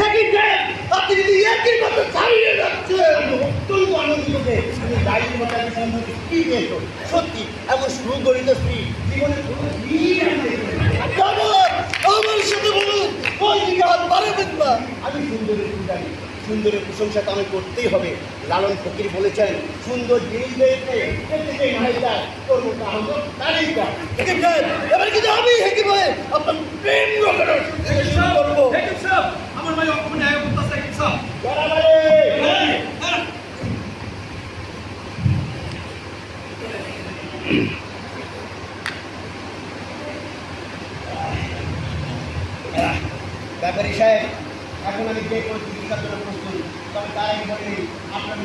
একই দেন আপনি যদি একই মতো চালিয়ে যাচ্ছেন অত্যন্ত আনন্দিত যে তুমি দায়িত্ব মোতাবেক সম্পর্কে কি পেয়েছ সত্যি এমন সুগরিত স্ত্রী জীবনে কোনো আমি দেখিনি। জামাল আমার সাথে বলুন ওই দিকে হাত পারবেন না আমি সুন্দরের পূজারি সুন্দরের প্রশংসা তো আমি করতেই হবে। লালন ফকির বলেছেন সুন্দর যেই হয়েছে প্রত্যেকেই নায়িকা তোর মতো আহ্বান তারই কাজ। হেকিম সাহেব এবার কিন্তু আমি হেকিম হয়ে আপনার প্রেম করব। আমার ভাই অক্ষণে আগে করতেছে হেকিম সাহেব। ব্যাপারী সাহেব అటువంటి చేకూర్చి తీసుకొచ్చినప్పుడు కొన్ని కాయగూరని అప్పుడు